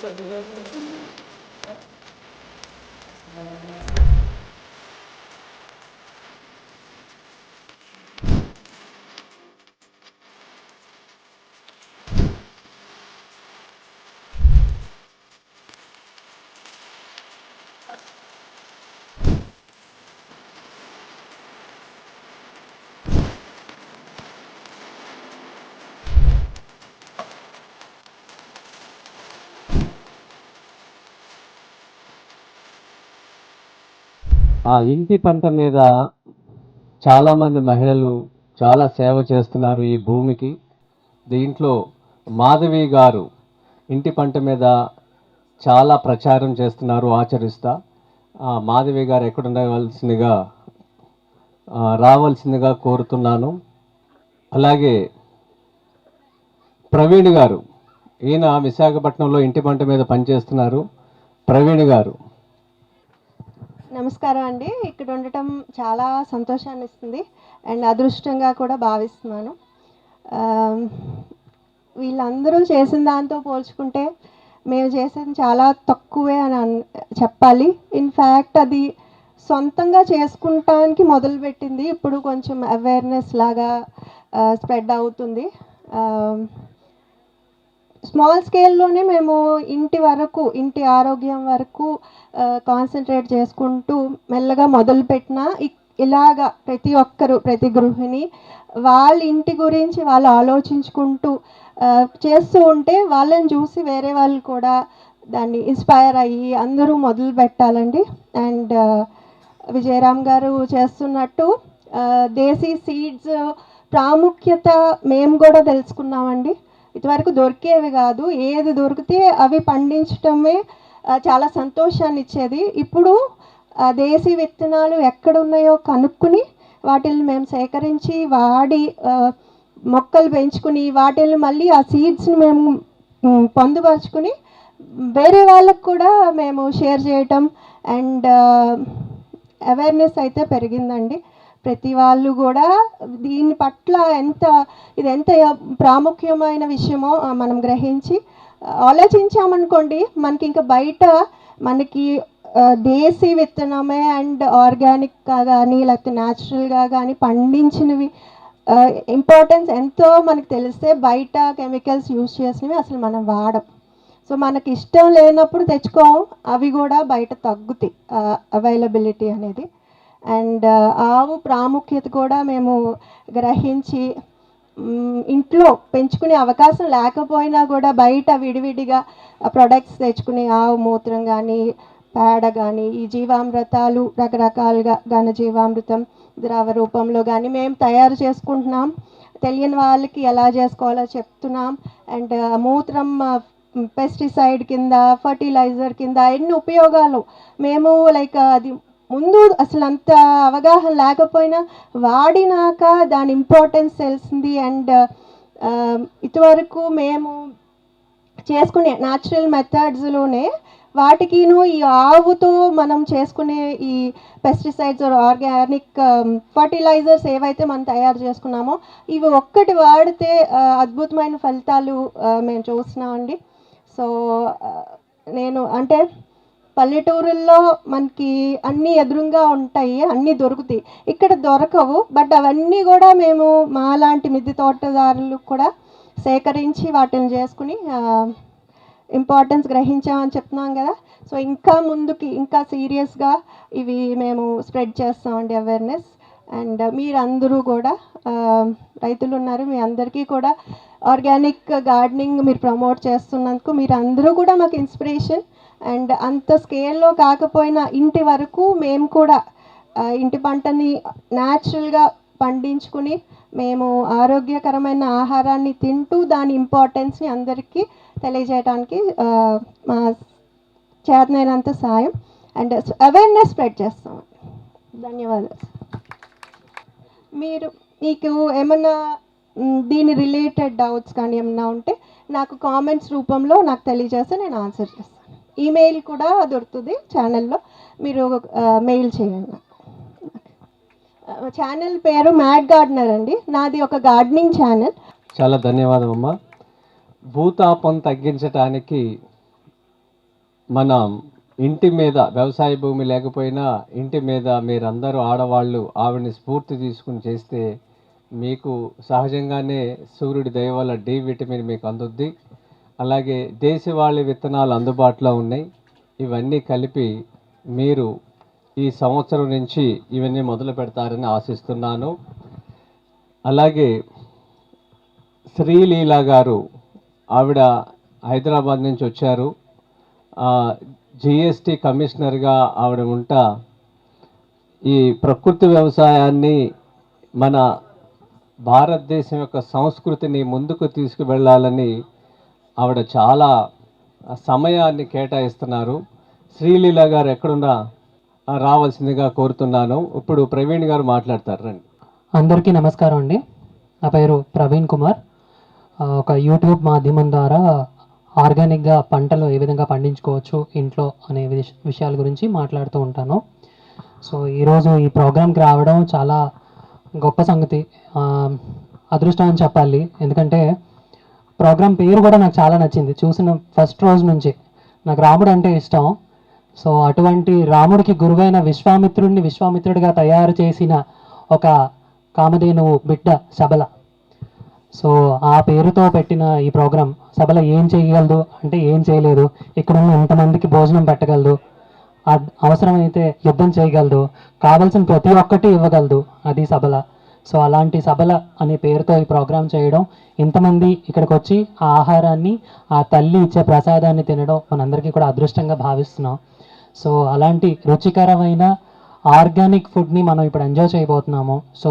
Thank you. ఆ ఇంటి పంట మీద చాలామంది మహిళలు చాలా సేవ చేస్తున్నారు ఈ భూమికి. దీంట్లో మాధవి గారు ఇంటి పంట మీద చాలా ప్రచారం చేస్తున్నారు ఆచరిస్తా. ఆ, మాధవి గారు ఎక్కడుండవలసిందిగా రావాల్సిందిగా కోరుతున్నాను. అలాగే ప్రవీణ్ గారు ఈయన విశాఖపట్నంలో ఇంటి పంట మీద పనిచేస్తున్నారు. ప్రవీణ్ గారు నమస్కారం అండి. ఇక్కడ ఉండటం చాలా సంతోషాన్ని ఇస్తుంది అండ్ అదృష్టంగా కూడా భావిస్తున్నాను. వీళ్ళందరూ చేసిన దాంతో పోల్చుకుంటే మేము చేసేది చాలా తక్కువే అని చెప్పాలి. ఇన్ఫ్యాక్ట్ అది సొంతంగా చేసుకుంటానికి మొదలుపెట్టింది. ఇప్పుడు కొంచెం అవేర్నెస్ లాగా స్ప్రెడ్ అవుతుంది. స్మాల్ స్కేల్లోనే మేము ఇంటి వరకు ఇంటి ఆరోగ్యం వరకు కాన్సన్ట్రేట్ చేసుకుంటూ మెల్లగా మొదలుపెట్టిన ఇ- ఇలాగా ప్రతి ఒక్కరు ప్రతి గృహిణి వాళ్ళ ఇంటి గురించి వాళ్ళు ఆలోచించుకుంటూ చేస్తూ ఉంటే వాళ్ళని చూసి వేరే వాళ్ళు కూడా దాన్ని ఇన్స్పైర్ అయ్యి అందరూ మొదలు పెట్టాలండి. అండ్ విజయరామ్ గారు చేస్తున్నట్టు దేశీ సీడ్స్ ప్రాముఖ్యత మేము కూడా తెలుసుకున్నామండి. ఇదివరకు దొరికేవి కాదు. ఏది దొరికితే అవి పండించటమే చాలా సంతోషాన్ని ఇచ్చేది ఇప్పుడు ఆ, దేశీ విత్తనాలు ఎక్కడ ఉన్నాయో కనుక్కుని వాటిని మేము సేకరించి వాడి మొక్కలు పెంచుకుని వాటిని మళ్ళీ ఆ సీడ్స్ని మేము పొందుపరుచుకుని వేరే వాళ్ళకు కూడా మేము షేర్ చేయటం అండ్ అవేర్నెస్ అయితే పెరిగిందండి. ప్రతి వాళ్ళు కూడా దీని పట్ల ఎంత ఇది ఎంత ప్రాముఖ్యమైన విషయమో మనం గ్రహించి ఆలోచించామనుకోండి మనకి ఇంకా బయట మనకి దేశీ విత్తనమే అండ్ ఆర్గానిక్గా కానీ లేకపోతే న్యాచురల్గా కానీ పండించినవి ఇంపార్టెన్స్ ఎంతో మనకు తెలిస్తే బయట కెమికల్స్ యూజ్ చేసినవి అసలు మనం వాడం. సో మనకి ఇష్టం లేనప్పుడు తెచ్చుకోం అవి కూడా బయట తగ్గుతాయి అవైలబిలిటీ అనేది. అండ్ ఆవు ప్రాముఖ్యత కూడా మేము గ్రహించి ఇంట్లో పెంచుకునే అవకాశం లేకపోయినా కూడా బయట విడివిడిగా ప్రొడక్ట్స్ తెచ్చుకుని ఆవు మూత్రం కానీ పేడ కానీ ఈ జీవామృతాలు రకరకాలుగా ఘన జీవామృతం ద్రవ రూపంలో కానీ మేము తయారు చేసుకుంటున్నాం. తెలియని వాళ్ళకి ఎలా చేసుకోవాలో చెప్తున్నాం. అండ్ మూత్రం పెస్టిసైడ్ కింద ఫర్టిలైజర్ కింద ఎన్ని ఉపయోగాలు. మేము లైక్ అది ముందు అసలు అంత అవగాహన లేకపోయినా వాడినాక దాని ఇంపార్టెన్స్ తెలిసింది అండ్ ఇటువరకు మేము చేసుకునే న్యాచురల్ మెథడ్స్లోనే వాటికిను ఈ ఆవుతో మనం చేసుకునే ఈ పెస్టిసైడ్స్ ఆర్గానిక్ ఫర్టిలైజర్స్ ఏవైతే మనం తయారు చేసుకున్నామో ఇవి ఒక్కటి వాడితే అద్భుతమైన ఫలితాలు మేము చూస్తున్నామండి సో నేను అంటే పల్లెటూరుల్లో మనకి అన్నీ ఎదురుగా ఉంటాయి అన్నీ దొరుకుతాయి. ఇక్కడ దొరకవు బట్ అవన్నీ కూడా మేము మాలాంటి మిద్దె తోటదారులు కూడా సేకరించి వాటిని చేసుకుని ఇంపార్టెన్స్ గ్రహించామని చెప్తున్నాం కదా. సో ఇంకా ముందుకి ఇంకా సీరియస్గా ఇవి మేము స్ప్రెడ్ చేస్తామండి అవేర్నెస్ అండ్ మీరందరూ కూడా రైతులు ఉన్నారు మీ అందరికీ కూడా ఆర్గానిక్ గార్డెనింగ్ మీరు ప్రమోట్ చేస్తున్నందుకు మీరు అందరూ కూడా మాకు ఇన్స్పిరేషన్. అండ్ అంత స్కేల్లో కాకపోయినా ఇంటి వరకు మేము కూడా ఇంటి పంటని న్యాచురల్గా పండించుకుని మేము ఆరోగ్యకరమైన ఆహారాన్ని తింటూ దాని ఇంపార్టెన్స్ని అందరికీ తెలియజేయడానికి మా చేతనైనంత సాయం. అండ్ అవేర్నెస్ స్ప్రెడ్ చేస్తాం. ధన్యవాదాలు. మీరు మీకు ఏమన్నా దీని రిలేటెడ్ డౌట్స్ కానీ ఏమన్నా ఉంటే నాకు కామెంట్స్ రూపంలో నాకు తెలియజేస్తే నేను ఆన్సర్ చేస్తాను. ఈమెయిల్ కూడా దొరుకుతుంది ఛానల్లో. మీరు మెయిల్ చేయండి. ఛానల్ పేరు మ్యాడ్ గార్డెనర్ అండి. నాది ఒక గార్డెనింగ్ ఛానల్. చాలా ధన్యవాదం అమ్మా. భూతాపం తగ్గించటానికి మనం ఇంటి మీద వ్యవసాయ భూమి లేకపోయినా ఇంటి మీద మీరందరూ ఆడవాళ్ళు ఆవిడని స్ఫూర్తి తీసుకుని చేస్తే మీకు సహజంగానే సూర్యుడి దయ వల్ల డి విటమిన్ మీకు అందుద్ది. అలాగే దేశవాళీ విత్తనాలు అందుబాటులో ఉన్నాయి. ఇవన్నీ కలిపి మీరు ఈ సంవత్సరం నుంచి ఇవన్నీ మొదలు పెడతారని ఆశిస్తున్నాను. అలాగే శ్రీలీల గారు ఆవిడ హైదరాబాద్ నుంచి వచ్చారు. జిఎస్టి కమిషనర్గా ఆవిడ ఉంటా. ఈ ప్రకృతి వ్యవసాయాన్ని మన భారతదేశం యొక్క సంస్కృతిని ముందుకు తీసుకువెళ్ళాలని ఆవిడ చాలా సమయాన్ని కేటాయిస్తున్నారు. శ్రీలీల గారు ఎక్కడున్నా రావాల్సిందిగా కోరుతున్నాను. ఇప్పుడు ప్రవీణ్ గారు మాట్లాడతారు. రండి. అందరికీ నమస్కారం అండి. నా పేరు ప్రవీణ్ కుమార్. ఒక యూట్యూబ్ మాధ్యమం ద్వారా ఆర్గానిక్గా పంటలు ఏ విధంగా పండించుకోవచ్చు ఇంట్లో అనే విష- విషయాల గురించి మాట్లాడుతూ ఉంటాను. సో ఈరోజు ఈ ప్రోగ్రామ్కి రావడం చాలా గొప్ప సంగతి. అదృష్టం అని చెప్పాలి. ఎందుకంటే ప్రోగ్రామ్ పేరు కూడా నాకు చాలా నచ్చింది. చూసిన ఫస్ట్ రోజు నుంచి. నాకు రాముడు అంటే ఇష్టం. సో అటువంటి రాముడికి గురువైన విశ్వామిత్రుడిని విశ్వామిత్రుడిగా తయారు చేసిన ఒక కామధేనువు బిడ్డ సబల. సో ఆ పేరుతో పెట్టిన ఈ ప్రోగ్రాం సభల ఏం చేయగలదు? అంటే ఏం చేయలేదు. ఇక్కడ ఉన్న ఇంతమందికి భోజనం పెట్టగలదు. అవసరమైతే యుద్ధం చేయగలదు. కావలసిన ప్రతి ఒక్కటి ఇవ్వగలదు. అది సబల. సో అలాంటి సభల అనే పేరుతో ఈ ప్రోగ్రాం చేయడం ఇంతమంది ఇక్కడికి వచ్చి ఆ ఆహారాన్ని ఆ తల్లి ఇచ్చే ప్రసాదాన్ని తినడం మనందరికీ కూడా అదృష్టంగా భావిస్తున్నాం. సో అలాంటి రుచికరమైన ఆర్గానిక్ ఫుడ్ని మనం ఇప్పుడు ఎంజాయ్ చేయబోతున్నాము. సో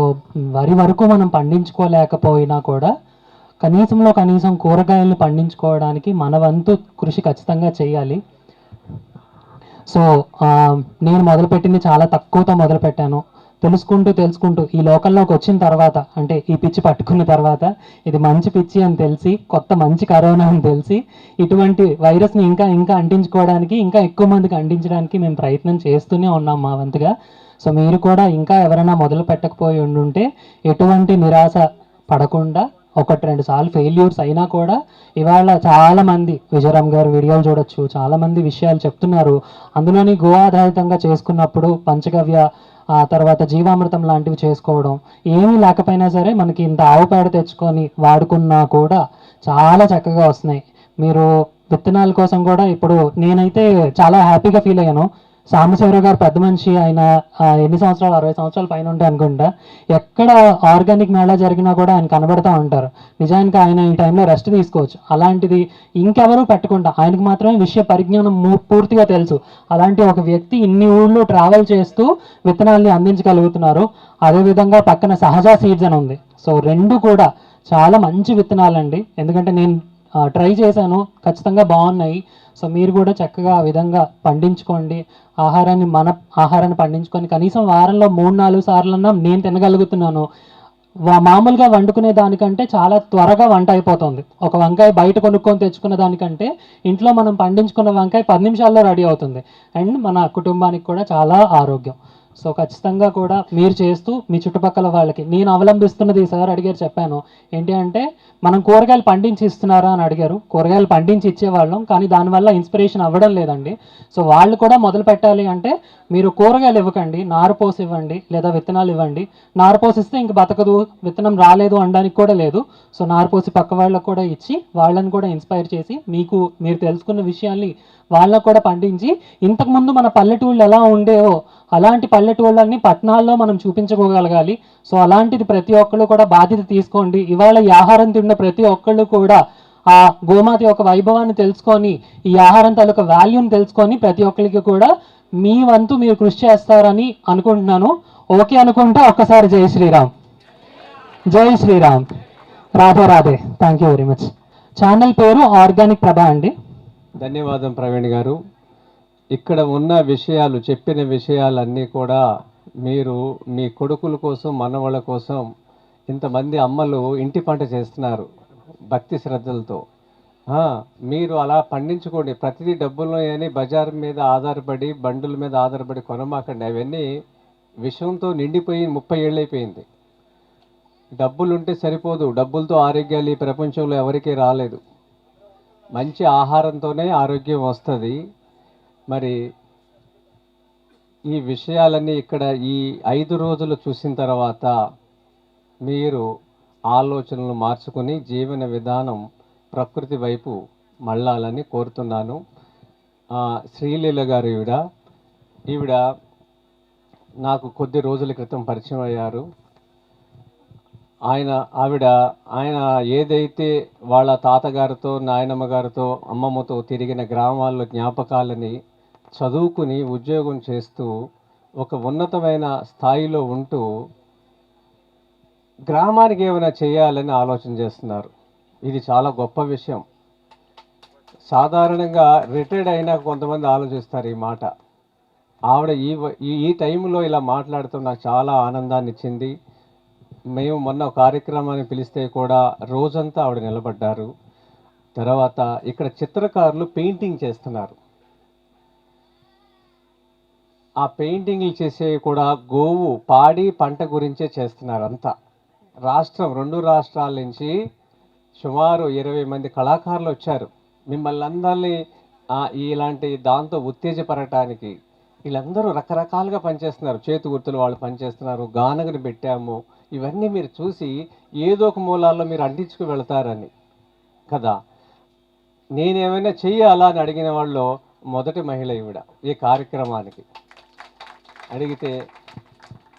వరి వరకు మనం పండించుకోలేకపోయినా కూడా కనీసంలో కనీసం కూరగాయలు పండించుకోవడానికి మన వంతు కృషి ఖచ్చితంగా చేయాలి. సో నేను మొదలుపెట్టింది చాలా తక్కువతో మొదలుపెట్టాను. తెలుసుకుంటూ తెలుసుకుంటూ ఈ లోకల్లోకి వచ్చిన తర్వాత అంటే ఈ పిచ్చి పట్టుకున్న తర్వాత ఇది మంచి పిచ్చి అని తెలిసి కొత్త మంచి కరోనా అని తెలిసి ఇటువంటి వైరస్ని ఇంకా ఇంకా అంటించుకోవడానికి ఇంకా ఎక్కువ మందికి అంటించడానికి మేము ప్రయత్నం చేస్తూనే ఉన్నాం మా వంతుగా. సో మీరు కూడా ఇంకా ఎవరైనా మొదలు పెట్టకపోయి ఉండుంటే ఎటువంటి నిరాశ పడకుండా ఒకటి రెండు సార్లు ఫెయిల్యూర్స్ అయినా కూడా ఇవాళ చాలామంది విజయరామ్ గారు వీడియోలు చూడొచ్చు చాలామంది విషయాలు చెప్తున్నారు. అందులోని గో ఆధారితంగా చేసుకున్నప్పుడు పంచగవ్య ఆ తర్వాత జీవామృతం లాంటివి చేసుకోవడం ఏమీ లేకపోయినా సరే మనకి ఇంత ఆవు పేడ తెచ్చుకొని వాడుకున్నా కూడా చాలా చక్కగా వస్తున్నాయి. మీరు విత్తనాల కోసం కూడా ఇప్పుడు నేనైతే చాలా హ్యాపీగా ఫీల్ అయ్యాను. సాంబశివరావు గారు పెద్ద మనిషి. ఆయన ఎన్ని సంవత్సరాలు? అరవై సంవత్సరాల పైన ఉంటే అనుకుంటా. ఎక్కడ ఆర్గానిక్ మేళా జరిగినా కూడా ఆయన కనబడతా ఉంటారు. నిజానికి ఆయన ఈ టైంలో రెస్ట్ తీసుకోవచ్చు. అలాంటిది ఇంకెవరూ పెట్టకుండా ఆయనకు మాత్రమే విషయ పరిజ్ఞానం పూర్తిగా తెలుసు. అలాంటి ఒక వ్యక్తి ఇన్ని ఊళ్ళో ట్రావెల్ చేస్తూ విత్తనాల్ని అందించగలుగుతున్నారు. అదేవిధంగా పక్కన సహజ సీడ్స్ అని ఉంది. సో రెండు కూడా చాలా మంచి విత్తనాలండి. ఎందుకంటే నేను ట్రై చేశాను. ఖచ్చితంగా బాగున్నాయి. సో మీరు కూడా చక్కగా ఆ విధంగా పండించుకోండి. ఆహారాన్ని మన ఆహారాన్ని పండించుకొని కనీసం వారంలో మూడు నాలుగు సార్లన్నా నేను తినగలుగుతున్నాను. మామూలుగా వండుకునే దానికంటే చాలా త్వరగా వంట అయిపోతుంది. ఒక వంకాయ బయట కొనుక్కొని తెచ్చుకున్న దానికంటే ఇంట్లో మనం పండించుకున్న వంకాయ పది నిమిషాల్లో రెడీ అవుతుంది. అండ్ మన కుటుంబానికి కూడా చాలా ఆరోగ్యం. సో ఖచ్చితంగా కూడా మీరు చేస్తూ మీ చుట్టుపక్కల వాళ్ళకి నేను అవలంబిస్తున్నది సార్ అడిగారు చెప్పాను. ఏంటి అంటే మనం కూరగాయలు పండించి ఇస్తున్నారా అని అడిగారు. కూరగాయలు పండించి ఇచ్చేవాళ్ళం కానీ దానివల్ల ఇన్స్పిరేషన్ అవ్వడం లేదండి. సో వాళ్ళు కూడా మొదలు పెట్టాలి అంటే మీరు కూరగాయలు ఇవ్వకండి నారు పోసి ఇవ్వండి లేదా విత్తనాలు ఇవ్వండి. నారు పోసిస్తే ఇంక బతకదు విత్తనం రాలేదు అనడానికి కూడా లేదు. సో నారు పోసి పక్క వాళ్ళకు కూడా ఇచ్చి వాళ్ళని కూడా ఇన్స్పైర్ చేసి మీకు మీరు తెలుసుకున్న విషయాల్ని వాళ్ళకు కూడా పండించి ఇంతకుముందు మన పల్లెటూళ్ళు ఎలా ఉండేవో అలాంటి పల్లెటూళ్ళని పట్టణాల్లో మనం చూపించుకోగలగాలి. సో అలాంటిది ప్రతి ఒక్కళ్ళు కూడా బాధ్యత తీసుకోండి. ఇవాళ ఈ ఆహారం తిన్న ప్రతి ఒక్కళ్ళు కూడా ఆ గోమాత యొక్క వైభవాన్ని తెలుసుకొని ఈ ఆహారం తాలూకా వాల్యూని తెలుసుకొని ప్రతి ఒక్కరికి కూడా మీ వంతు మీరు కృషి చేస్తారని అనుకుంటున్నాను. ఓకే అనుకుంటే ఒక్కసారి జై శ్రీరామ్. జై Shriram. Radhe Radhe. Thank you very much channel పేరు ఆర్గానిక్ ప్రభా అండి. ధన్యవాదం ప్రవీణ్ గారు. ఇక్కడ ఉన్న విషయాలు చెప్పిన విషయాలన్నీ కూడా మీరు మీ కొడుకుల కోసం మనవాళ్ళ కోసం ఇంతమంది అమ్మలు ఇంటి పంట చేస్తున్నారు భక్తి శ్రద్ధలతో. మీరు అలా పండించుకోండి. ప్రతిదీ డబ్బుల్లో అని బజార్ మీద ఆధారపడి బండుల మీద ఆధారపడి కొనమాకండి. అవన్నీ విషంతో నిండిపోయి ముప్పై ఏళ్ళు అయిపోయింది డబ్బులుంటే సరిపోదు. డబ్బులతో ఆరోగ్యాలు ఈ ప్రపంచంలో ఎవరికీ రాలేదు. మంచి ఆహారంతోనే ఆరోగ్యం వస్తుంది. మరి ఈ విషయాలన్నీ ఇక్కడ ఈ ఐదు రోజులు చూసిన తర్వాత మీరు ఆలోచనలు మార్చుకుని జీవన విధానం ప్రకృతి వైపు మళ్ళాలని కోరుతున్నాను. శ్రీలీల గారు ఈవిడ. ఈవిడ నాకు కొద్ది రోజుల క్రితం పరిచయం అయ్యారు. ఆయన ఆవిడ ఆయన ఏదైతే వాళ్ళ తాతగారితో నాయనమ్మ గారితో అమ్మమ్మతో తిరిగిన గ్రామాల్లో జ్ఞాపకాలని చదువుకుని ఉద్యోగం చేస్తూ ఒక ఉన్నతమైన స్థాయిలో ఉంటూ గ్రామానికి ఏమైనా చేయాలని ఆలోచన చేస్తున్నారు. ఇది చాలా గొప్ప విషయం. సాధారణంగా రిటైర్డ్ అయినా కొంతమంది ఆలోచిస్తారు ఈ మాట. ఆవిడ ఈ ఈ ఈ టైంలో ఇలా మాట్లాడుతూ నాకు చాలా ఆనందాన్ని ఇచ్చింది మేము మొన్న కార్యక్రమాన్ని పిలిస్తే కూడా రోజంతా ఆవిడ నిలబడ్డారు. తర్వాత ఇక్కడ చిత్రకారులు పెయింటింగ్ చేస్తున్నారు. ఆ పెయింటింగ్లు చేసేవి కూడా గోవు పాడి పంట గురించే చేస్తున్నారు అంతా. రాష్ట్రం రెండు రాష్ట్రాల నుంచి సుమారు ఇరవై మంది కళాకారులు వచ్చారు. మిమ్మల్ని అందరినీ ఇలాంటి దాంతో ఉత్తేజపడటానికి వీళ్ళందరూ రకరకాలుగా పనిచేస్తున్నారు. చేతి గుర్తులు వాళ్ళు పనిచేస్తున్నారు గానగని పెట్టాము. ఇవన్నీ మీరు చూసి ఏదో ఒక మూలాల్లో మీరు అంటించుకు వెళతారని. కదా? నేనేమైనా చెయ్యాలా అని అడిగిన వాళ్ళు మొదటి మహిళ ఈవిడ ఈ కార్యక్రమానికి. అడిగితే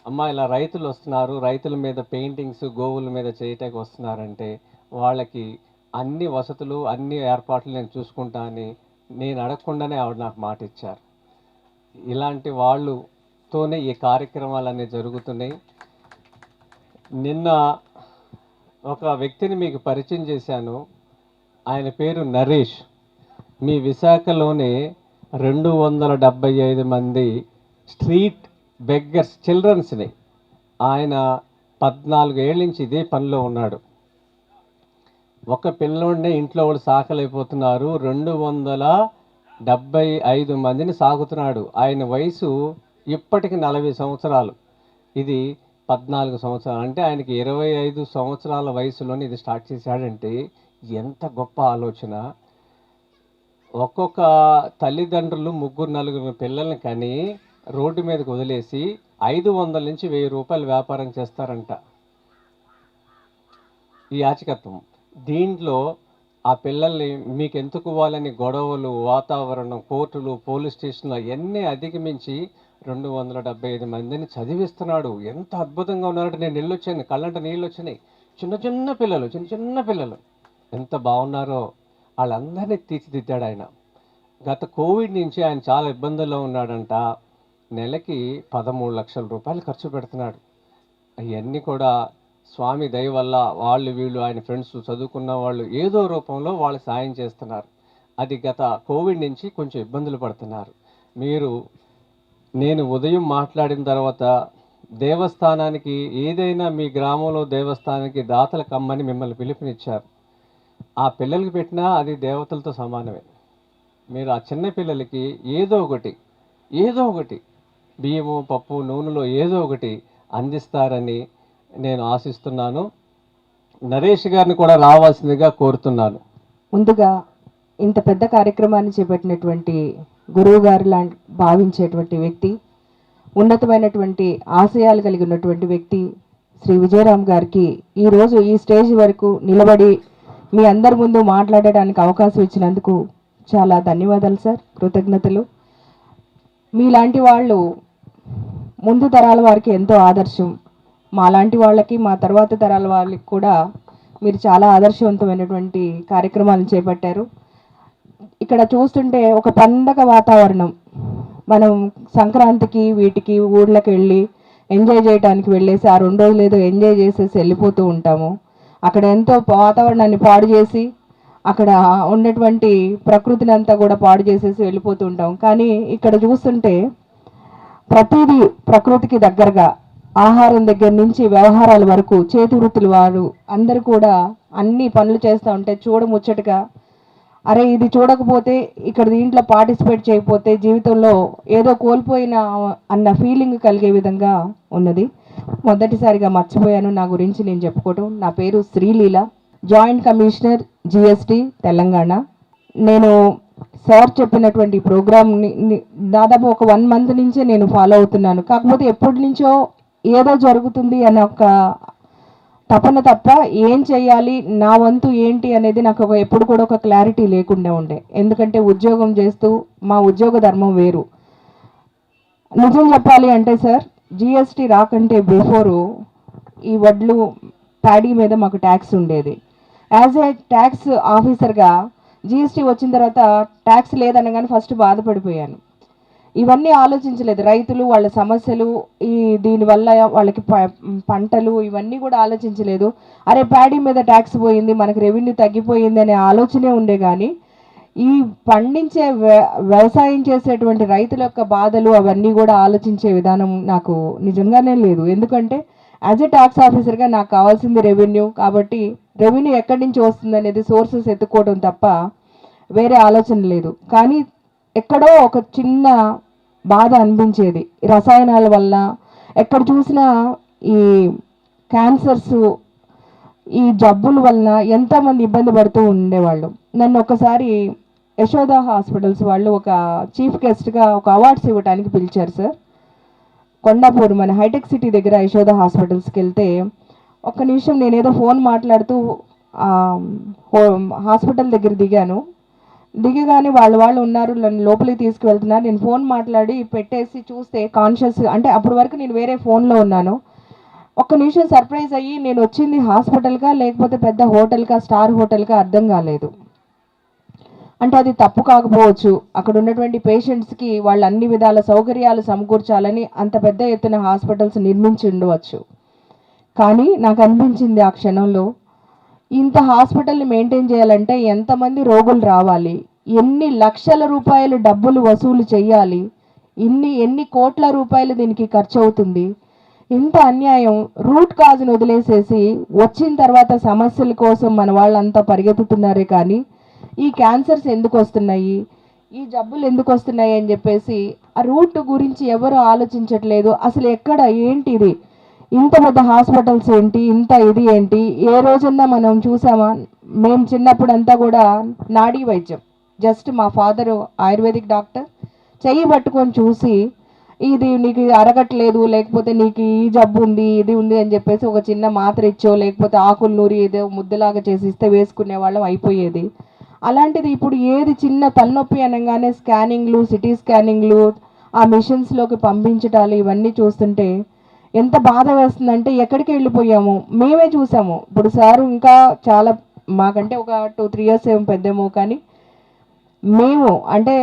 అమ్మ ఇలా రైతులు వస్తున్నారు రైతుల మీద పెయింటింగ్స్ గోవుల మీద చేయటానికి వస్తున్నారంటే వాళ్ళకి అన్ని వసతులు అన్ని ఏర్పాట్లు నేను చూసుకుంటా అని నేను అడగకుండానే ఆవిడ నాకు మాట ఇచ్చారు ఇలాంటి వాళ్ళతోనే ఈ కార్యక్రమాలు అనేవి జరుగుతున్నాయి. నిన్న ఒక వ్యక్తిని మీకు పరిచయం చేశాను. ఆయన పేరు నరేష్. మీ విశాఖలోనే రెండు వందల డెబ్బై ఐదు మంది స్ట్రీట్ బెగ్గర్స్ చిల్డ్రన్స్ని ఆయన పద్నాలుగు ఏళ్ళ నుంచి ఇదే పనిలో ఉన్నాడు. ఒక పిల్లోడినే ఇంట్లో వాళ్ళు సాకలైపోతున్నారు రెండు వందల డెబ్బై ఐదు మందిని సాగుతున్నాడు. ఆయన వయసు ఇప్పటికి నలభై సంవత్సరాలు. ఇది పద్నాలుగు సంవత్సరాలు. అంటే ఆయనకి ఇరవై ఐదు సంవత్సరాల వయసులోనే ఇది స్టార్ట్ చేశాడంటే ఎంత గొప్ప ఆలోచన. ఒక్కొక్క తల్లిదండ్రులు ముగ్గురు నలుగురు పిల్లల్ని కానీ రోడ్డు మీదకి వదిలేసి ఐదు వందల నుంచి వెయ్యి రూపాయలు వ్యాపారం చేస్తారంట. ఈ యాచకత్వం. దీంట్లో ఆ పిల్లల్ని మీకు ఎందుకు ఇవ్వాలని గొడవలు వాతావరణం కోర్టులు పోలీస్ స్టేషన్లు అవన్నీ అధిగమించి రెండు వందల డెబ్బై ఐదు మందిని చదివిస్తున్నాడు. ఎంత అద్భుతంగా ఉన్నారంటే నేను వెళ్ళొచ్చాను కళ్ళంట నీళ్ళు వచ్చినాయి చిన్న చిన్న పిల్లలు చిన్న చిన్న పిల్లలు. ఎంత బాగున్నారో. వాళ్ళందరినీ తీర్చిదిద్దాడు ఆయన. గత కోవిడ్ నుంచి ఆయన చాలా ఇబ్బందుల్లో ఉన్నాడంట. నెలకి పదమూడు లక్షల రూపాయలు ఖర్చు పెడుతున్నాడు. అవన్నీ కూడా స్వామి దయ వల్ల వాళ్ళు వీళ్ళు ఆయన ఫ్రెండ్స్ చదువుకున్న వాళ్ళు ఏదో రూపంలో వాళ్ళు సాయం చేస్తున్నారు. అది గత కోవిడ్ నుంచి కొంచెం ఇబ్బందులు పడుతున్నారు. మీరు నేను ఉదయం మాట్లాడిన తర్వాత దేవస్థానానికి ఏదైనా మీ గ్రామంలో దేవస్థానానికి దాతల కమ్మని మిమ్మల్ని పిలుపునిచ్చారు. ఆ పిల్లలకి పెట్టినా అది దేవతలతో సమానమే. మీరు ఆ చిన్న పిల్లలకి ఏదో ఒకటి ఏదో ఒకటి బియ్యము పప్పు నూనెలో ఏదో ఒకటి అందిస్తారని నేను ఆశిస్తున్నాను. నరేష్ గారిని కూడా రావాల్సిందిగా కోరుతున్నాను. ముందుగా ఇంత పెద్ద కార్యక్రమాన్ని చేపట్టినటువంటి గురువు గారు లాంటి భావించేటువంటి వ్యక్తి ఉన్నతమైనటువంటి ఆశయాలు కలిగి ఉన్నటువంటి వ్యక్తి శ్రీ విజయరామ్ గారికి ఈరోజు ఈ స్టేజ్ వరకు నిలబడి మీ అందరి ముందు మాట్లాడడానికి అవకాశం ఇచ్చినందుకు చాలా ధన్యవాదాలు సార్ కృతజ్ఞతలు. మీలాంటి వాళ్ళు ముందు తరాల వారికి ఎంతో ఆదర్శం. మాలాంటి వాళ్ళకి మా తర్వాత తరాల వాళ్ళకి కూడా మీరు చాలా ఆదర్శవంతమైనటువంటి కార్యక్రమాలను చేపట్టారు. ఇక్కడ చూస్తుంటే ఒక పండగ వాతావరణం. మనం సంక్రాంతికి వీటికి ఊళ్ళకి వెళ్ళి ఎంజాయ్ చేయడానికి వెళ్ళేసి ఆ రెండు రోజులు ఏదో ఎంజాయ్ చేసేసి వెళ్ళిపోతూ ఉంటాము. అక్కడ ఎంతో వాతావరణాన్ని పాడు చేసి అక్కడ ఉన్నటువంటి ప్రకృతిని అంతా కూడా పాడు చేసేసి వెళ్ళిపోతూ ఉంటాం కానీ ఇక్కడ చూస్తుంటే ప్రతిదీ ప్రకృతికి దగ్గరగా ఆహారం దగ్గర నుంచి వ్యవహారాల వరకు చేతి వృత్తులు వారు అందరూ కూడా అన్ని పనులు చేస్తూ ఉంటే చూడముచ్చటగా అరే ఇది చూడకపోతే ఇక్కడ దీంట్లో పార్టిసిపేట్ చేయకపోతే జీవితంలో ఏదో కోల్పోయిన అన్న ఫీలింగ్ కలిగే విధంగా ఉన్నది. మొదటిసారిగా మర్చిపోయాను నా గురించి నేను చెప్పుకోవటం. నా పేరు Sreeleela. Joint commissioner GST Telangana. నేను సార్ చెప్పినటువంటి ప్రోగ్రామ్ని దాదాపు ఒక వన్ మంత్ నుంచే నేను ఫాలో అవుతున్నాను. కాకపోతే ఎప్పటి నుంచో ఏదో జరుగుతుంది అనే ఒక తపన తప్ప ఏం చేయాలి నా వంతు ఏంటి అనేది నాకు ఒక ఎప్పుడు కూడా ఒక క్లారిటీ లేకుండా ఉండే. ఎందుకంటే ఉద్యోగం చేస్తూ మా ఉద్యోగ ధర్మం వేరు. నిజం చెప్పాలి అంటే సార్ జిఎస్టీ రాకంటే బిఫోరు ఈ వడ్లు ప్యాడీ మీద మాకు ట్యాక్స్ ఉండేది. యాజ్ ఏ ట్యాక్స్ ఆఫీసర్గా జిఎస్టీ వచ్చిన తర్వాత ట్యాక్స్ లేదనగానే ఫస్ట్ బాధపడిపోయాను. ఇవన్నీ ఆలోచించలేదు. రైతులు వాళ్ళ సమస్యలు ఈ దీనివల్ల వాళ్ళకి ప- పంటలు ఇవన్నీ కూడా ఆలోచించలేదు. అరే ప్యాడీ మీద ట్యాక్స్ పోయింది మనకి రెవెన్యూ తగ్గిపోయింది అనే ఆలోచనే ఉండే కానీ ఈ పండించే వ్య- వ్యవసాయం చేసేటువంటి రైతుల యొక్క బాధలు అవన్నీ కూడా ఆలోచించే విధానం నాకు నిజంగానే లేదు. ఎందుకంటే యాజ్ ఎ ట్యాక్స్ ఆఫీసర్గా నాకు కావాల్సింది రెవెన్యూ కాబట్టి రెవెన్యూ ఎక్కడి నుంచి వస్తుంది అనేది సోర్సెస్ ఎత్తుకోవడం తప్ప వేరే ఆలోచన లేదు. కానీ ఎక్కడో ఒక చిన్న బాధ అనిపించేది. రసాయనాల వల్ల ఎక్కడ చూసినా ఈ క్యాన్సర్స్ ఈ జబ్బుల వలన ఎంతమంది ఇబ్బంది పడుతూ ఉండేవాళ్ళు. నన్ను ఒకసారి యశోద హాస్పిటల్స్ వాళ్ళు ఒక చీఫ్ గెస్ట్గా ఒక అవార్డ్స్ ఇవ్వడానికి పిలిచారు సార్. కొండాపూర్ మన హైటెక్ సిటీ దగ్గర యశోద హాస్పిటల్స్కి వెళ్తే ఒక్క నిమిషం నేనేదో ఫోన్ మాట్లాడుతూ హో- హాస్పిటల్ దగ్గర దిగాను. దిగగానే వాళ్ళు వాళ్ళు ఉన్నారు నన్ను లోపలికి తీసుకువెళ్తున్నారు. నేను ఫోన్ మాట్లాడి పెట్టేసి చూస్తే కాన్షియస్ అంటే అప్పటి వరకు నేను వేరే ఫోన్లో ఉన్నాను. ఒక్క నిమిషం సర్ప్రైజ్ అయ్యి నేను వచ్చింది హాస్పిటల్గా లేకపోతే పెద్ద హోటల్గా స్టార్ హోటల్గా అర్థం కాలేదు. అంటే అది తప్పు కాకపోవచ్చు. అక్కడ ఉన్నటువంటి పేషెంట్స్కి వాళ్ళు అన్ని విధాల సౌకర్యాలు సమకూర్చాలని అంత పెద్ద ఎత్తున హాస్పిటల్స్ నిర్మించి ఉండవచ్చు. కానీ నాకు అనిపించింది ఆ క్షణంలో ఇంత హాస్పిటల్ని మెయింటైన్ చేయాలంటే ఎంతమంది రోగులు రావాలి? ఎన్ని లక్షల రూపాయలు డబ్బులు వసూలు చేయాలి? ఇన్ని ఎన్ని కోట్ల రూపాయలు దీనికి ఖర్చు అవుతుంది ఇంత అన్యాయం రూట్ కాజ్ను వదిలేసేసి వచ్చిన తర్వాత సమస్యల కోసం మన వాళ్ళంతా పరిగెత్తుతున్నారే కానీ ఈ క్యాన్సర్స్ ఎందుకు వస్తున్నాయి ఈ జబ్బులు ఎందుకు వస్తున్నాయి అని చెప్పేసి ఆ రూట్ గురించి ఎవరు ఆలోచించట్లేదు? అసలు ఎక్కడ ఏంటిది? ఇంత పెద్ద హాస్పిటల్స్ ఏంటి? ఇంత ఇది ఏంటి? ఏ రోజన్నా మనం చూసామా? మేము చిన్నప్పుడు అంతా కూడా నాడీ వైద్యం. జస్ట్ మా ఫాదరు ఆయుర్వేదిక్ డాక్టర్. చెయ్యి పట్టుకొని చూసి ఇది నీకు ఇది అరగట్లేదు లేకపోతే నీకు ఈ జబ్బు ఉంది ఇది ఉంది అని చెప్పేసి ఒక చిన్న మాత్ర ఇచ్చో లేకపోతే ఆకులు నూరి ఏదో ముద్దలాగా చేసి ఇస్తే వేసుకునే వాళ్ళం అయిపోయేది. అలాంటిది ఇప్పుడు ఏది చిన్న తలనొప్పి అనగానే స్కానింగ్లు సిటీ స్కానింగ్లు ఆ మిషన్స్లోకి పంపించటాలు ఇవన్నీ చూస్తుంటే ఎంత బాధ వేస్తుందంటే ఎక్కడికి వెళ్ళిపోయాము? మేమే చూసాము. ఇప్పుడు సారు ఇంకా చాలా మాకంటే ఒక టూ త్రీ ఇయర్స్ ఏం పెద్దేమో కానీ మేము అంటే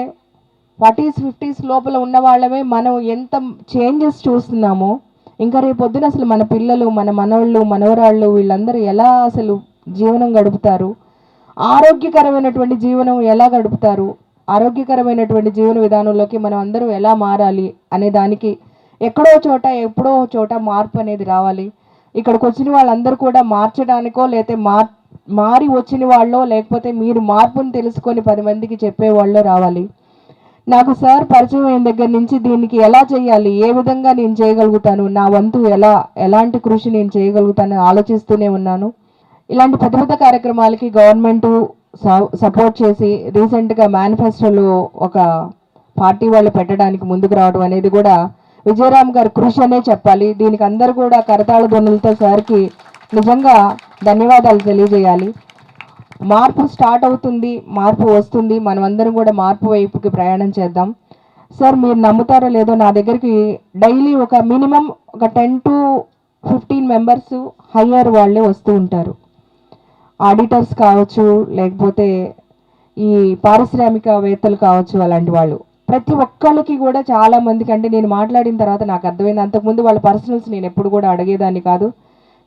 ఫార్టీస్ ఫిఫ్టీస్ లోపల ఉన్న వాళ్ళమే మనం ఎంత చేంజెస్ చూస్తున్నామో ఇంకా రేపు పొద్దున అసలు మన పిల్లలు మన మనవాళ్ళు మనవరాళ్ళు వీళ్ళందరూ ఎలా అసలు జీవనం గడుపుతారు? ఆరోగ్యకరమైనటువంటి జీవనం ఎలా గడుపుతారు? ఆరోగ్యకరమైనటువంటి జీవన విధానంలోకి మనం అందరూ ఎలా మారాలి అనే దానికి ఎక్కడో చోట ఎప్పుడో చోట మార్పు అనేది రావాలి. ఇక్కడికి వచ్చిన వాళ్ళందరూ కూడా మార్చడానికో లేకపోతే మార్ మారి వచ్చిన వాళ్ళో లేకపోతే మీరు మార్పును తెలుసుకొని పది మందికి చెప్పేవాళ్ళో రావాలి. నాకు సార్ పరిచయం అయిన దగ్గర నుంచి దీనికి ఎలా చేయాలి ఏ విధంగా నేను చేయగలుగుతాను నా వంతు ఎలా ఎలాంటి కృషి నేను చేయగలుగుతాను ఆలోచిస్తూనే ఉన్నాను. ఇలాంటి పెద్ద పెద్ద కార్యక్రమాలకి గవర్నమెంట్ సపోర్ట్ చేసి రీసెంట్గా మేనిఫెస్టోలో ఒక పార్టీ వాళ్ళు పెట్టడానికి ముందుకు రావడం అనేది కూడా విజయరామ్ గారి కృషి అనే చెప్పాలి. దీనికి అందరూ కూడా కరతాళ ధ్వనులతో సార్కి నిజంగా ధన్యవాదాలు తెలియజేయాలి. మార్పు స్టార్ట్ అవుతుంది మార్పు వస్తుంది. మనమందరం కూడా మార్పు వైపుకి ప్రయాణం చేద్దాం. సార్ మీరు నమ్ముతారో లేదో నా దగ్గరికి డైలీ ఒక మినిమం ఒక ten to fifteen members higher వాళ్ళే వస్తూ ఉంటారు. ఆడిటర్స్ కావచ్చు లేకపోతే ఈ పారిశ్రామికవేత్తలు కావచ్చు అలాంటి వాళ్ళు. ప్రతి ఒక్కళ్ళకి కూడా చాలా మందికి అంటే నేను మాట్లాడిన తర్వాత నాకు అర్థమైంది. అంతకుముందు వాళ్ళ పర్సనల్స్ నేను ఎప్పుడు కూడా అడిగేదాన్ని కాదు.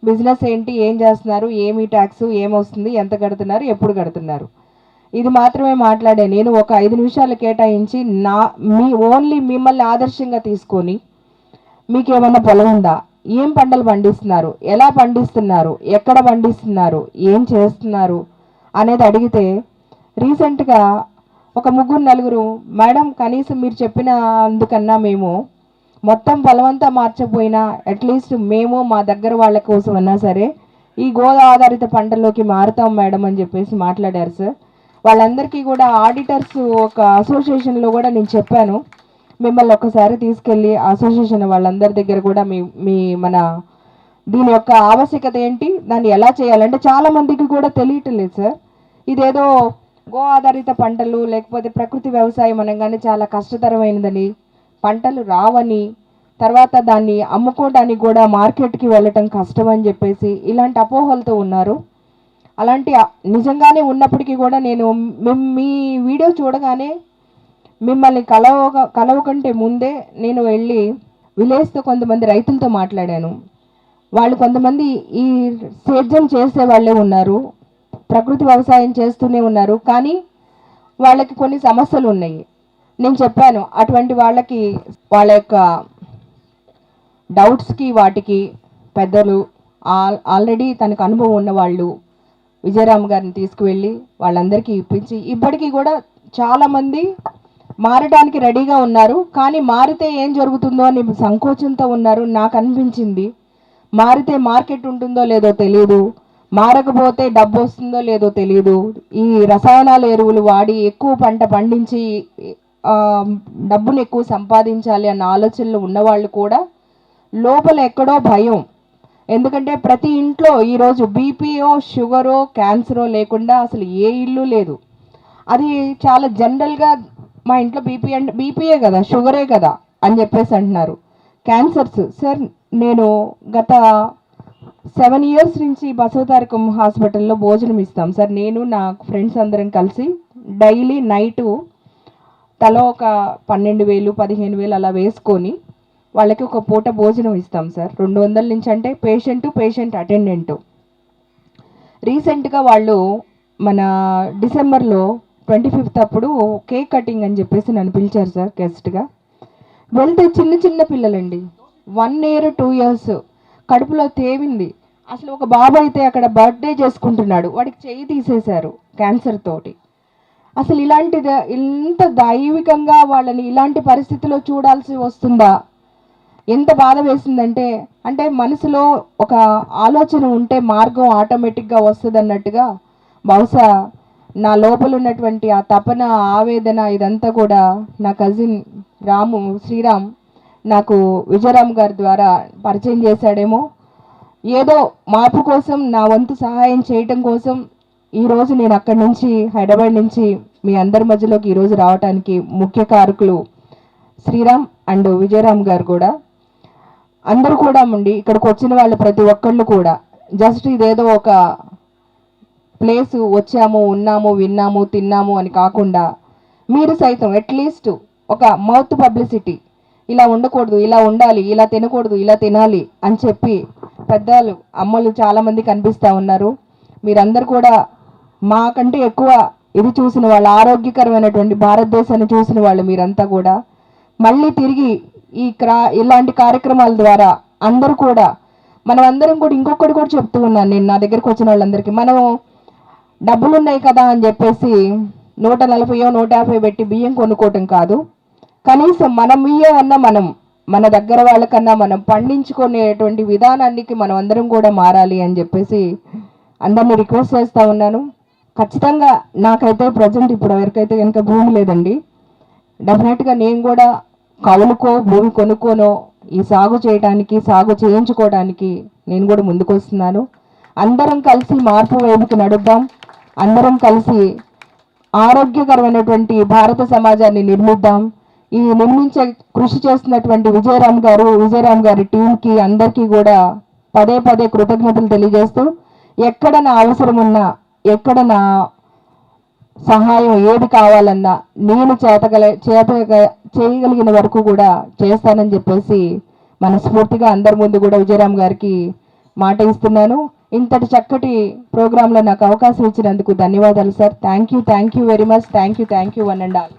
బిజినెస్ ఏంటి? ఏం చేస్తున్నారు? ఏమి ట్యాక్స్ ఏమొస్తుంది ఎంత కడుతున్నారు? ఎప్పుడు కడుతున్నారు? ఇది మాత్రమే మాట్లాడే. నేను ఒక ఐదు నిమిషాలు కేటాయించి నా మీ ఓన్లీ మిమ్మల్ని ఆదర్శంగా తీసుకొని మీకు ఏమన్నా పొలం ఉందా? ఏం పంటలు పండిస్తున్నారు? ఎలా పండిస్తున్నారు? ఎక్కడ పండిస్తున్నారు? ఏం చేస్తున్నారు? అనేది అడిగితే రీసెంట్గా ఒక ముగ్గురు నలుగురు మేడం కనీసం మీరు చెప్పిన అందుకన్నా మేము మొత్తం బలవంతా మార్చపోయినా అట్లీస్ట్ మేము మా దగ్గర వాళ్ళ కోసం అన్నా సరే ఈ గోదా ఆధారిత పంటల్లోకి మారుతాం మేడం అని చెప్పేసి మాట్లాడారు సార్. వాళ్ళందరికీ కూడా ఆడిటర్స్ ఒక అసోసియేషన్లో కూడా నేను చెప్పాను. మిమ్మల్ని ఒకసారి తీసుకెళ్ళి అసోసియేషన్ వాళ్ళందరి దగ్గర కూడా మీ మీ మన దీని యొక్క ఆవశ్యకత ఏంటి దాన్ని ఎలా చేయాలంటే చాలా మందికి కూడా తెలియటం లేదు సార్. ఇదేదో గో ఆధారిత పంటలు లేకపోతే ప్రకృతి వ్యవసాయం అనగానే చాలా కష్టతరమైనదని. పంటలు రావని తర్వాత దాన్ని అమ్ముకోవడానికి కూడా మార్కెట్కి వెళ్ళటం కష్టం అని చెప్పేసి ఇలాంటి అపోహలతో ఉన్నారు. అలాంటి నిజంగానే ఉన్నప్పటికీ కూడా నేను మీ వీడియో చూడగానే మిమ్మల్ని కలవ కలవకంటే ముందే నేను వెళ్ళి విలేజ్తో కొంతమంది రైతులతో మాట్లాడాను. వాళ్ళు కొంతమంది ఈ సేద్యం చేసే వాళ్ళే ఉన్నారు. ప్రకృతి వ్యవసాయం చేస్తూనే ఉన్నారు. కానీ వాళ్ళకి కొన్ని సమస్యలు ఉన్నాయి. నేను చెప్పాను అటువంటి వాళ్ళకి వాళ్ళ యొక్క డౌట్స్కి వాటికి పెద్దలు ఆల్ ఆల్రెడీ తనకు అనుభవం ఉన్న వాళ్ళు విజయరామ్ గారిని తీసుకువెళ్ళి వాళ్ళందరికీ ఇప్పించి ఇప్పటికీ కూడా చాలామంది మారడానికి రెడీగా ఉన్నారు. కానీ మారితే ఏం జరుగుతుందో అని సంకోచంతో ఉన్నారు. నాకు అనిపించింది మారితే మార్కెట్ ఉంటుందో లేదో తెలియదు మారకపోతే డబ్బు వస్తుందో లేదో తెలియదు ఈ రసాయనాల ఎరువులు వాడి ఎక్కువ పంట పండించి డబ్బును ఎక్కువ సంపాదించాలి అన్న ఆలోచనలు ఉన్నవాళ్ళు కూడా లోపల ఎక్కడో భయం. ఎందుకంటే ప్రతి ఇంట్లో ఈరోజు బీపీఓ షుగరో క్యాన్సరో లేకుండా అసలు ఏ ఇల్లు లేదు. అది చాలా జనరల్గా మా ఇంట్లో బీపీ అంటే బీపీఏ కదా షుగరే కదా అని చెప్పేసి అంటున్నారు. క్యాన్సర్స్. సార్ నేను గత సెవెన్ ఇయర్స్ నుంచి బసవతారకం హాస్పిటల్లో భోజనం ఇస్తాం. సార్ నేను నా ఫ్రెండ్స్ అందరం కలిసి డైలీ నైటు తలో ఒక పన్నెండు వేలు పదిహేను వేలు అలా వేసుకొని వాళ్ళకి ఒక పూట భోజనం ఇస్తాం సార్. రెండు వందల నుంచి అంటే పేషెంట్ పేషెంట్ అటెండెంట్. రీసెంట్గా వాళ్ళు మన డిసెంబర్లో ట్వంటీ ఫిఫ్త్ అప్పుడు కేక్ కటింగ్ అని చెప్పేసి నన్ను పిలిచారు సార్ గెస్ట్గా. వెళ్తే చిన్న చిన్న పిల్లలండి. వన్ ఇయర్ టూ ఇయర్స్ కడుపులో తేవింది. అసలు ఒక బాబు అయితే అక్కడ బర్త్డే చేసుకుంటున్నాడు. వాడికి చేయి తీసేశారు క్యాన్సర్ తోటి. అసలు ఇలాంటి ద- ఇంత దైవికంగా వాళ్ళని ఇలాంటి పరిస్థితిలో చూడాల్సి వస్తుందా? ఎంత బాధ వేసిందంటే అంటే మనసులో ఒక ఆలోచన ఉంటే మార్గం ఆటోమేటిక్గా వస్తుంది అన్నట్టుగా బహుశా నా లోపల ఉన్నటువంటి ఆ తపన ఆవేదన ఇదంతా కూడా నా కజిన్ రాము శ్రీరామ్ నాకు విజయరామ్ గారి ద్వారా పరిచయం చేశాడేమో. ఏదో మార్పు కోసం నా వంతు సహాయం చేయటం కోసం ఈరోజు నేను అక్కడి నుంచి హైదరాబాద్ నుంచి మీ అందరి మధ్యలోకి ఈరోజు రావడానికి ముఖ్య కారకులు శ్రీరామ్ అండ్ విజయరామ్ గారు కూడా. అందరూ కూడా ఉండి ఇక్కడికి వచ్చిన వాళ్ళు ప్రతి ఒక్కళ్ళు కూడా జస్ట్ ఇదేదో ఒక ప్లేస్ వచ్చాము ఉన్నాము విన్నాము తిన్నాము అని కాకుండా మీరు సైతం అట్లీస్ట్ ఒక మౌత్ పబ్లిసిటీ ఇలా ఉండకూడదు ఇలా ఉండాలి ఇలా తినకూడదు ఇలా తినాలి అని చెప్పి పెద్దలు అమ్మలు చాలామంది కనిపిస్తూ ఉన్నారు. మీరందరూ కూడా మాకంటే ఎక్కువ ఇది చూసిన వాళ్ళు ఆరోగ్యకరమైనటువంటి భారతదేశాన్ని చూసిన వాళ్ళు మీరంతా కూడా. మళ్ళీ తిరిగి ఈ క్రా ఇలాంటి కార్యక్రమాల ద్వారా అందరూ కూడా మనం అందరం కూడా ఇంకొకటి కూడా చెప్తూ ఉన్నాను నేను నా దగ్గరికి వచ్చిన వాళ్ళందరికీ. మనం డబ్బులు ఉన్నాయి కదా అని చెప్పేసి నూట నలభైయో నూట యాభై పెట్టి బియ్యం కొనుక్కోవటం కాదు. కనీసం మనం బియ్యం ఉన్న మనం మన దగ్గర వాళ్ళకన్నా మనం పండించుకునేటువంటి విధానానికి మనం అందరం కూడా మారాలి అని చెప్పేసి అందరినీ రిక్వెస్ట్ చేస్తూ ఉన్నాను. ఖచ్చితంగా నాకైతే ప్రజెంట్ ఇప్పుడు ఎవరికైతే కనుక భూమి లేదండి. డెఫినెట్గా నేను కూడా కవులుకో భూమి కొనుక్కోనో ఈ సాగు చేయడానికి సాగు చేయించుకోవడానికి నేను కూడా ముందుకు వస్తున్నాను అందరం కలిసి మార్పు వైపుకి నడుద్దాం. అందరం కలిసి ఆరోగ్యకరమైనటువంటి భారత సమాజాన్ని నిర్మిద్దాం. ఈ నిర్మించే కృషి చేస్తున్నటువంటి విజయరామ్ గారు విజయరామ్ గారి టీంకి అందరికీ కూడా పదే పదే కృతజ్ఞతలు తెలియజేస్తూ ఎక్కడ నా అవసరం ఉన్నా ఎక్కడ నా సహాయం ఏది కావాలన్నా నేను చేతగల చేత చేయగలిగిన వరకు కూడా చేస్తానని చెప్పేసి మనస్ఫూర్తిగా అందరి ముందు కూడా విజయరామ్ గారికి మాట ఇస్తున్నాను. ఇంతటి చక్కటి ప్రోగ్రాంలో నాకు అవకాశం ఇచ్చినందుకు ధన్యవాదాలు sir. Thank you thank you very much. Thank you thank you one and all.